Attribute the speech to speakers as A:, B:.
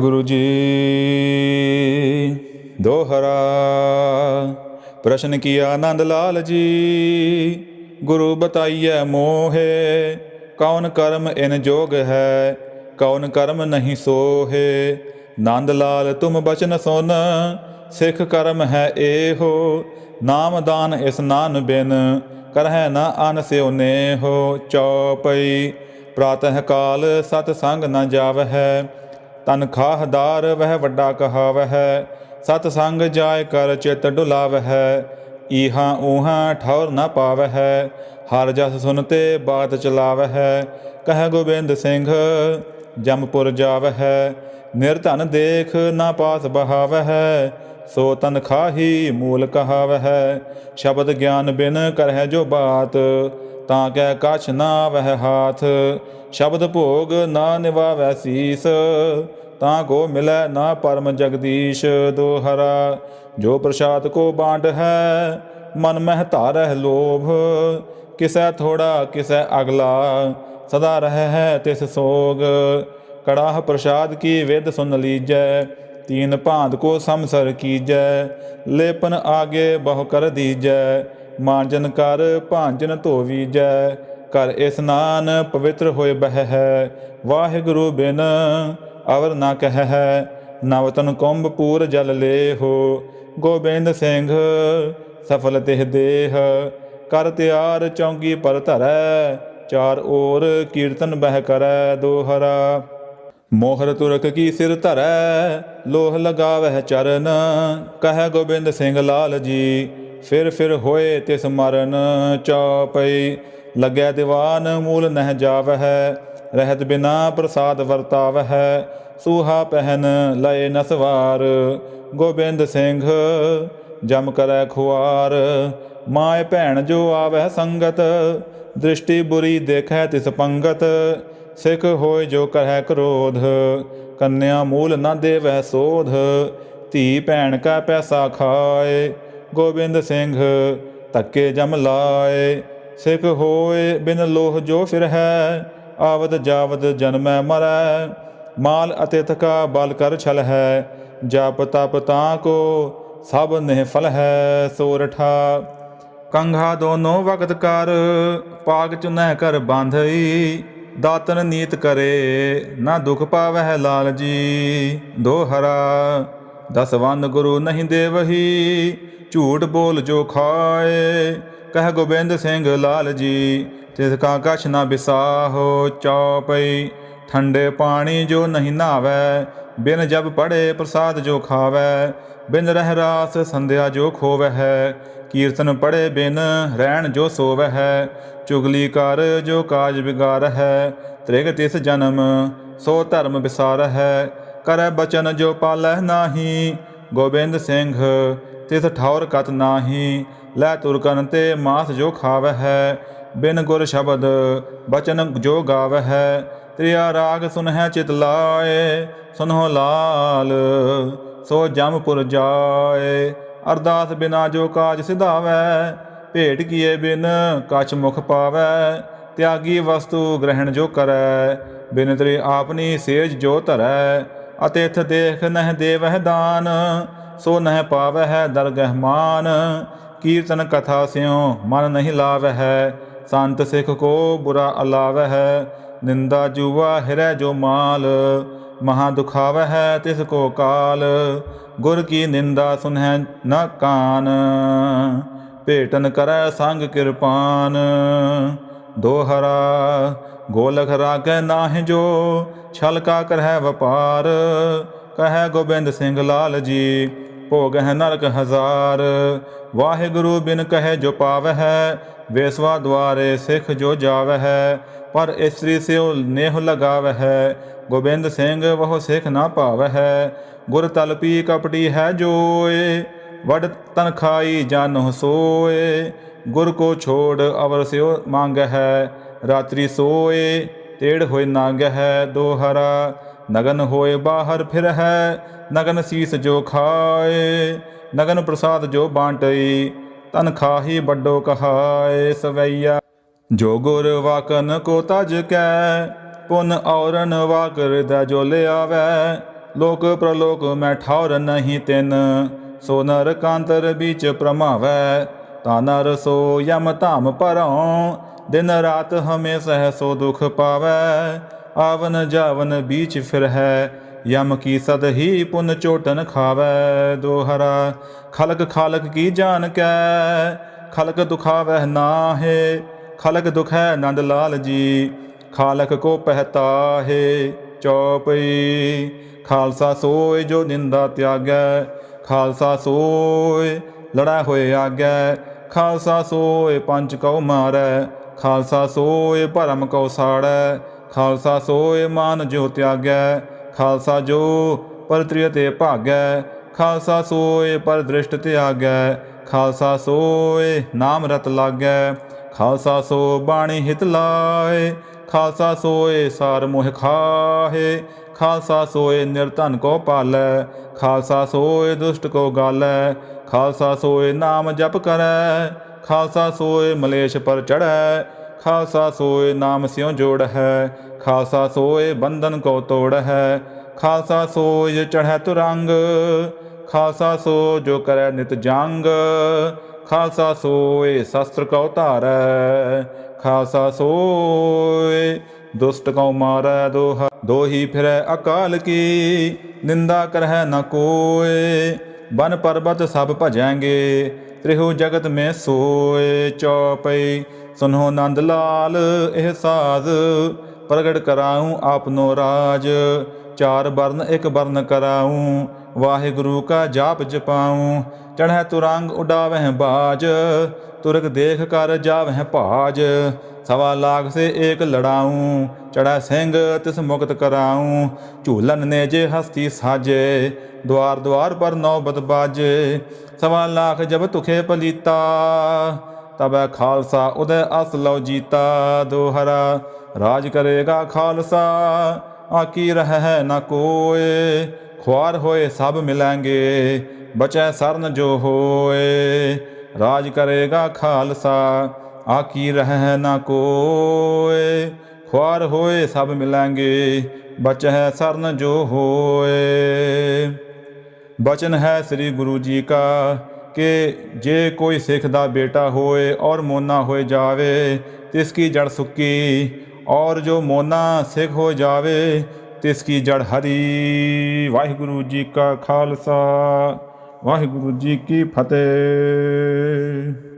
A: ਗੁਰੂ ਜੀ, ਦੋਹਰਾ ਪ੍ਰਸ਼ਨ ਕੀਆ ਆਨੰਦ ਲਾਲ ਜੀ? ਗੁਰੂ ਬਤਾਈਐ ਮੋਹੇ, ਕੌਣ ਕਰਮ ਇਨ ਜੋਗ ਹੈ, ਕੌਣ ਕਰਮ ਨਹੀਂ ਸੋਹੇ? ਨੰਦ ਲਾਲ, ਤੁਮ ਬਚਨ ਸੁਨ, ਸਿੱਖ ਕਰਮ ਹੈ ਏਹੋ ਨਾਮ ਦਾਨ ਇਸ ਨਾਨ ਬਿਨ, ਕਰਹਿ ਨਾ ਅਨ ਸਿਉ ਨੇਹੋ ਚੌਪਈ ਪ੍ਰਾਤਹ ਕਾਲ ਸਤ ਸੰਗ ਨ ਜਾਵਹਿ ਤਨ ਖਾਹਦਾਰ ਵਹਿ ਵੱਡਾ ਕਹਾਵਹਿ, ਸਤ ਸੰਗ ਜਾਇ ਕਰ ਚਿਤ ਡੁਲਾਵਹਿ, ਈਹਾ ਊਹਾਂ ਠੌਰ ਨ ਪਾਵਹਿ, ਹਰ ਜਸ ਸੁਨਤੇ ਬਾਤ ਚਲਾਵਹਿ, ਕਹਿ ਗੋਬਿੰਦ ਸਿੰਘ ਜਮਪੁਰ ਜਾਵਹਿ ਨਿਰਧਨ ਦੇਖ ਨਾ ਪਾਸ ਬਹਾਵਹਿ, ਸੋ ਤਨ ਖਾਹੀ ਮੂਲ ਕਹਾਵਹਿ, ਸ਼ਬਦ ਗਿਆਨ ਬਿਨ ਕਰਹਿ ਜੋ ਬਾਤ ਤਾਂ ਕਹਿ ਕਛ ਨਾ ਵਹਿ ਹਾਥ, ਸ਼ਬਦ ਭੋਗ ਨਾ ਨਿਵਾਵੈ ਸੀਸ। ਤਾਂ ਕੋ ਮਿਲੈ ਨਾ ਪਰਮ ਜਗਦੀਸ਼ ਦੋਹਰਾ ਜੋ ਪ੍ਰਸਾਦ ਕੋ ਬਾਂਡ ਹੈ, ਮਨ ਮਹਿ ਧਾਰਹਿ ਲੋਭ। ਕਿਸੈ ਥੋੜਾ, ਕਿਸੈ ਅਗਲਾ, ਸਦਾ ਰਹਿ ਹੈ ਤਿਸ ਸੋਗ। ਕੜਾਹ ਪ੍ਰਸਾਦ ਕੀ ਵਿਦ ਸੁਨ ਲੀਜੈ, ਤੀਨ ਭਾਂਤ ਕੋ ਸਮਸਰ ਕੀਜੈ, ਲੇਪਨ ਆਗੇ ਬਹੁ ਕਰ ਦੀਜੈ। ਮਾਂਜਨ ਕਰ ਭਾਂਜਨ ਧੋਵੀ ਜੈ, ਕਰ ਇਸਨਾਨ ਪਵਿੱਤਰ ਹੋਏ ਬਹਿ ਹੈ। ਵਾਹਿਗੁਰੂ ਬਿਨ ਅਵਰ ਨਾ ਕਹਿ ਹੈ, ਨਵਤਨ ਕੁੰਭ ਪੂਰ ਜਲ ਲੇਹੋ। ਗੋਬਿੰਦ ਸਿੰਘ ਸਫਲ ਤਿਹ ਦੇਹ, ਕਰ ਤਿਆਰ ਚੌਂਗੀ ਪਰ ਧਰੈ, ਚਾਰ ਓਰ ਕੀਰਤਨ ਬਹਿ ਕਰੈ ਦੋਹਰਾ। ਮੋਹਰ ਤੁਰਕ ਕੀ ਸਿਰ ਧਰੈ, ਲੋਹ ਲਗਾਵਹਿ ਚਰਨ, ਕਹਿ ਗੋਬਿੰਦ ਸਿੰਘ ਲਾਲ ਜੀ। ਫਿਰ ਫਿਰ ਹੋਏ ਤਿਸ ਮਰਨ ਚੌਪਈ ਲੱਗਿਆ ਦੀਵਾਨ ਮੂਲ ਨਹਿ ਜਾਵਹਿ, ਰਹਿਤ ਬਿਨਾ ਪ੍ਰਸਾਦ ਵਰਤਾਵਹਿ, ਸੂਹਾ ਪਹਿਨ ਲਏ ਨਸਵਾਰ ਗੋਬਿੰਦ ਸਿੰਘ ਜਮ ਕਰੈ ਖੁਆਰ ਮਾਇ ਭੈਣ ਜੋ ਆਵਹਿ ਸੰਗਤ, ਦ੍ਰਿਸ਼ਟੀ ਬੁਰੀ ਦੇਖੈ ਤਿਸ ਪੰਗਤ, ਸਿੱਖ ਹੋਏ ਜੋ ਕਰੈ ਕ੍ਰੋਧ, ਕੰਨਿਆ ਮੂਲ ਨਾ ਦੇਵੈ ਸੋਧ, ਧੀ ਭੈਣ ਕਾ ਪੈਸਾ ਖਾਏ ਗੋਬਿੰਦ ਸਿੰਘ ਤੱਕੇ ਜਮ ਲਾਏ। ਸਿੱਖ ਹੋਏ ਬਿਨ ਲੋਹ ਜੋ ਫਿਰ ਹੈ ਆਵਦ ਜਾਵਦ ਜਨਮੈ ਮਰੈ। ਮਾਲ ਅਤੇ ਥਕਾ ਬਲ ਕਰ ਛਲ ਹੈ, ਜਪ ਤਪ ਤਾਂ ਕੋ ਸਭ ਨਿਹ ਫਲ ਹੈ ਸੋਰਠਾ। ਕੰਘਾ ਦੋਨੋ ਵਕਤ ਕਰ, ਪਾਗ ਚੁਨਹਿ ਕਰ ਬਾਂਧਈ। ਦਾਤਨ ਨੀਤ ਕਰੇ, ਨਾ ਦੁਖ ਪਾਵਹਿ ਲਾਲ ਜੀ ਦੋਹਰਾ। ਦਸਵੰਦ ਗੁਰੂ ਨਹੀਂ ਦੇਵਹੀ, ਝੂਠ ਬੋਲ ਜੋ ਖਾਏ। ਕਹਿ ਗੋਬਿੰਦ ਸਿੰਘ ਲਾਲ ਜੀ, ਤਿਸ ਕਾ ਕਛ ਨਾ ਬਿਸਾਹੋ ਚੌਪਈ। ਠੰਡੇ ਪਾਣੀ ਜੋ ਨਹੀਂ ਨਾਵੈ, ਬਿਨ ਜਬ ਪੜੇ ਪ੍ਰਸਾਦ ਜੋ ਖਾਵੈ। ਬਿਨ ਰਹਿ ਰਾਸ ਸੰਧਿਆ ਜੋ ਖੋਵੈ ਹੈ, ਕੀਰਤਨ ਪੜੇ ਬਿਨ ਰਹਿਣ ਜੋ ਸੋਵੈ ਹੈ। ਚੁਗਲੀ ਕਰ ਜੋ ਕਾਜ ਵਿਗਾਰ ਹੈ ਤ੍ਰਿਗ ਤਿਸ ਜਨਮ, ਸੋ ਧਰਮ ਵਿਸਾਰ ਹੈ ਕਰੈ ਬਚਨ ਜੋ ਪਾਲੈ ਨਾਹੀ, ਗੋਬਿੰਦ ਸਿੰਘ ਤਿਸ ਠੌਰ ਕਤ ਨਾਹੀ, ਲੈ ਤੁਰਕਨ ਤੇ ਮਾਸ ਜੋ ਖਾਵੈ ਹੈ ਬਿਨ ਗੁਰ ਸ਼ਬਦ ਬਚਨ ਜੋ ਗਾਵੈ ਹੈ ਤ੍ਰਿਆ ਰਾਗ ਸੁਨਹਿ ਚਿਤ ਲਾਏ, ਸੁਨਹੁ ਲਾਲ ਸੋ ਜਮਪੁਰ ਜਾਏ। ਅਰਦਾਸ ਬਿਨਾ ਜੋ ਕਾਜ ਸਿਧਾਵੈ ਭੇਟ ਕੀਏ ਬਿਨ ਕਛ ਮੁਖ ਪਾਵੈ ਤਿਆਗੀ ਵਸਤੂ ਗ੍ਰਹਿਣ ਜੋ ਕਰੈ, ਬਿਨ ਤ੍ਰਿ ਆਪਨੀ ਸੇਜ ਜੋ ਧਰੈ ਅਤਿਥ ਦੇਖ ਨਹਿ ਦੇਵਹਿ ਦਾਨ, ਸੋ ਨਹਿ ਪਾਵਹਿ ਦਰਗਹਿ ਮਾਨ। ਕੀਰਤਨ ਕਥਾ ਸਿਉ ਮਨ ਨਹੀਂ ਲਾਵਹਿ, ਸੰਤ ਸਿੱਖ ਕੋ ਬੁਰਾ ਅਲਾਵਹਿ। ਨਿੰਦਾ ਜੂਆ ਹਿਰੈ ਜੋ ਮਾਲ, ਮਹਾ ਦੁਖਾਵਹਿ ਤਿਸ ਕੋ ਕਾਲ। ਗੁਰ ਕੀ ਨਿੰਦਾ ਸੁਨਹਿ ਨ ਕਾਨ, ਭੇਟਨ ਕਰੈ ਸੰਗ ਕਿਰਪਾਨ। ਦੋਹਰਾ, ਗੋਲਖ ਰਾਗੈ ਨਾਹਿ ਜੋ, ਛਲ ਕਾ ਕਰਹਿ ਵਪਾਰ। ਕਹੈ ਗੋਬਿੰਦ ਸਿੰਘ ਲਾਲ ਜੀ ਭੋਗ ਨਰਕ ਹਜ਼ਾਰ। ਵਾਹਿਗੁਰੂ ਬਿਨ ਕਹੇ ਜੋ ਪਾਵਹਿ, ਵੇਸਵਾ ਦੁਆਰੇ ਸਿੱਖ ਜੋ ਜਾਵਹਿ। ਪਰ ਇਸਤਰੀ ਸਿਉ ਨੇਹ ਲਗਾਵਹਿ, ਗੋਬਿੰਦ ਸਿੰਘ ਵਹੁ ਸਿੱਖ ਨਾ ਭਾਵਹਿ ਗੁਰ ਤਲਪੀ ਕਪਟੀ ਹੈ ਜੋਏ, ਵਡ ਤਨ ਖਾਈ ਜਾਨੋ ਸੋਏ ਗੁਰ ਕੋ ਛੋੜ ਅਵਰ ਸਿਓ ਮੰਗ ਹੈ ਰਾਤਰੀ ਸੋਏ ਤੇੜ ਹੋਏ ਨਾਗ ਹੈ ਦੋਹਰਾ ਨਗਨ ਹੋਏ ਬਾਹਰ ਫਿਰ ਹੈ ਨਗਨ ਸੀਸ ਜੋ ਖਾਏ, ਨਗਨ ਪ੍ਰਸਾਦ ਜੋ ਬਾਂਟਈ ਤਨ ਖਾਹੀ ਵੱਡੋ ਕਹਾਏ, ਸਵਈਆ ਜੋ ਗੁਰ ਵਾਕਨ ਕੋ ਤਜ ਕੈ, ਪੁਨ ਔਰਨ ਵਾਕਰ ਦਾ ਜੋ ਲਿਆਵੈ, ਲੋਕ ਪ੍ਰਲੋਕ ਮੈਂ ਠੌਰ ਨਹੀਂ ਤਿਨ, ਸੋ ਨਰ ਕਾਂਤਰ ਵਿੱਚ ਪ੍ਰਮਾਵੈ ਤਾ ਨਰ ਸੋ ਯਮ ਧਾਮ ਪਰਉ ਦਿਨ ਰਾਤ ਹਮੇ ਸਹਿ ਸੋ ਦੁਖ ਪਾਵੈ। ਆਵਨ ਜਾਵਨ ਬੀਚ ਫਿਰ ਹੈ। ਯਮ ਕੀ ਸਦ ਹੀ ਪੁਨ ਚੋਟਨ ਖਾਵੈ। ਦੋਹਰਾ, ਖਲਕ ਖਾਲਕ ਕੀ ਜਾਣ ਕੈ? ਖਲਕ ਦੁਖਾਵਹਿ ਨਾਹੇ। ਖਲਕ ਦੁਖੈ ਨੰਦ ਲਾਲ ਜੀ। ਖਾਲਕ ਕੋ ਪਹਿਤਾ ਹੈ ਚੌਪਈ, ਖਾਲਸਾ ਸੋਏ ਜੋ ਨਿੰਦਾ ਤਿਆਗੈ। ਖਾਲਸਾ ਸੋਏ ਲੜਾ ਹੋਏ ਆਗੈ। ਖਾਲਸਾ ਸੋਏ ਪੰਜ ਕਉ ਮਾਰੈ, ਖਾਲਸਾ ਸੋਏ ਭਰਮ ਕਉ ਸਾੜੈ, ਖਾਲਸਾ ਸੋਏ ਮਾਨ ਜੋ ਤਿਆਗੈ, ਖਾਲਸਾ ਜੋ ਪਰਤ੍ਰਿਯ ਤੇ ਭਾਗੈ, ਖਾਲਸਾ ਸੋਏ ਪਰ ਦ੍ਰਿਸ਼ਟ ਤਿਆਗੈ, ਖਾਲਸਾ ਸੋਏ ਨਾਮ ਰਤ ਲਾਗੈ, ਖਾਲਸਾ ਸੋ ਬਾਣੀ ਹਿਤ ਲਾਏ, ਖਾਲਸਾ ਸੋਏ ਸਾਰ ਮੋਹ ਖਾਹੇ, ਖਾਲਸਾ ਸੋਏ ਨਿਰਧਨ ਕੋ ਪਾਲੈ, ਖਾਲਸਾ ਸੋਏ ਦੁਸ਼ਟ ਕੋ ਗਾਲੈ ਖਾਲਸਾ ਸੋਏ ਨਾਮ ਜਪ ਕਰੈ, ਖਾਲਸਾ ਸੋਏ ਮਲੇਸ਼ ਪਰ ਚੜੈ ਖਾਲਸਾ ਸੋਏ ਨਾਮ ਸਿਉ ਜੋੜ ਹੈ, ਖਾਲਸਾ ਸੋਏ ਬੰਧਨ ਕੋ ਤੋੜ ਹੈ, ਖਾਲਸਾ ਸੋਏ ਚੜੈ ਤੁਰੰਗ, ਖਾਲਸਾ ਸੋ ਜੋ ਕਰੈ ਨਿਤ ਜੰਗ, ਖਾਲਸਾ ਸੋਏ ਸ਼ਸਤਰ ਕਉ ਧਾਰੈ, ਖਾਲਸਾ ਸੋਏ ਦੁਸ਼ਟ ਕਉ ਮਾਰੈ ਦੋਹ, ਦੋਹੀ ਫਿਰੈ ਅਕਾਲ ਕੀ, ਨਿੰਦਾ ਕਰਹਿ ਨ ਕੋਏ। ਬਨ ਪਰਬਤ ਸਭ ਭਜੈਂਗੇ, ਤ੍ਰਿਹੂ ਜਗਤ ਮੈਂ ਸੋਏ ਚੌਪਈ। ਸੁਨੋ ਨੰਦ ਲਾਲ, ਇਹ ਸਾਜ਼ ਪ੍ਰਗਟ ਕਰਾਉ ਆਪਨੋ ਰਾਜ। ਚਾਰ ਬਰਨ ਇੱਕ ਬਰਨ ਕਰਾਉ, ਵਾਹਿਗੁਰੂ ਕਾ ਜਾਪ ਜਪਾਉ। ਚੜ੍ਹੈ ਤੁਰੰਗ ਉਡਾਵਹਿ ਬਾਜ, ਤੁਰਕ ਦੇਖ ਕਰ ਜਾਵਹਿ ਭਾਜ। ਸਵਾ ਲਾਖ ਸੇ ਏਕ ਲੜਾਉ, ਚੜ੍ਹੈ ਸਿੰਘ ਤਿਸ ਮੁਕਤ ਕਰਾਉ। ਝੂਲਨ ਨੇ ਜੇ ਹਸਤੀ ਸਾਜੇ ਦਵਾਰ ਦਵਾਰ ਪਰ ਨੌਬਤ ਬਾਜੇ। ਸਵਾ ਲਾਖ ਜਬ ਤੁਖੇ ਪਲੀਤਾ, ਤਬੈ ਖਾਲਸਾ ਉਦੈ ਅਸ ਲਉ ਜੀਤਾ। ਦੋਹਰਾ ਰਾਜ ਕਰੇਗਾ ਖਾਲਸਾ, ਆਕੀ ਰਹਿ ਨਾ ਕੋਏ। ਖੁਆਰ ਹੋਏ ਸਭ ਮਿਲਾਂਗੇ, ਬਚੈ ਸਰਨ ਜੋ ਹੋਏ। ਰਾਜ ਕਰੇਗਾ ਖਾਲਸਾ ਆਕੀ ਰਹਿ ਨਾ ਕੋਏ, ਖੁਆਰ ਹੋਏ ਸਭ ਮਿਲਾਂਗੇ ਬਚੈ ਸਰਨ ਜੋ ਹੋਏ। ਬਚਨ ਹੈ ਸ੍ਰੀ ਗੁਰੂ ਜੀ ਕਾ ਕਿ ਜੇ ਕੋਈ ਸਿੱਖ ਦਾ ਬੇਟਾ ਹੋਏ ਔਰ ਮੋਨਾ ਹੋਏ ਜਾਵੇ, ਤਿਸ ਕੀ ਜੜ ਸੁੱਕੀ, ਔਰ ਜੋ ਮੋਨਾ ਸਿੱਖ ਹੋ ਜਾਵੇ, ਤਿਸ ਕੀ ਜੜ ਹਰੀ। ਵਾਹਿਗੁਰੂ ਜੀ ਕਾ ਖਾਲਸਾ, ਵਾਹਿਗੁਰੂ ਜੀ ਕੀ ਫਤਿਹ।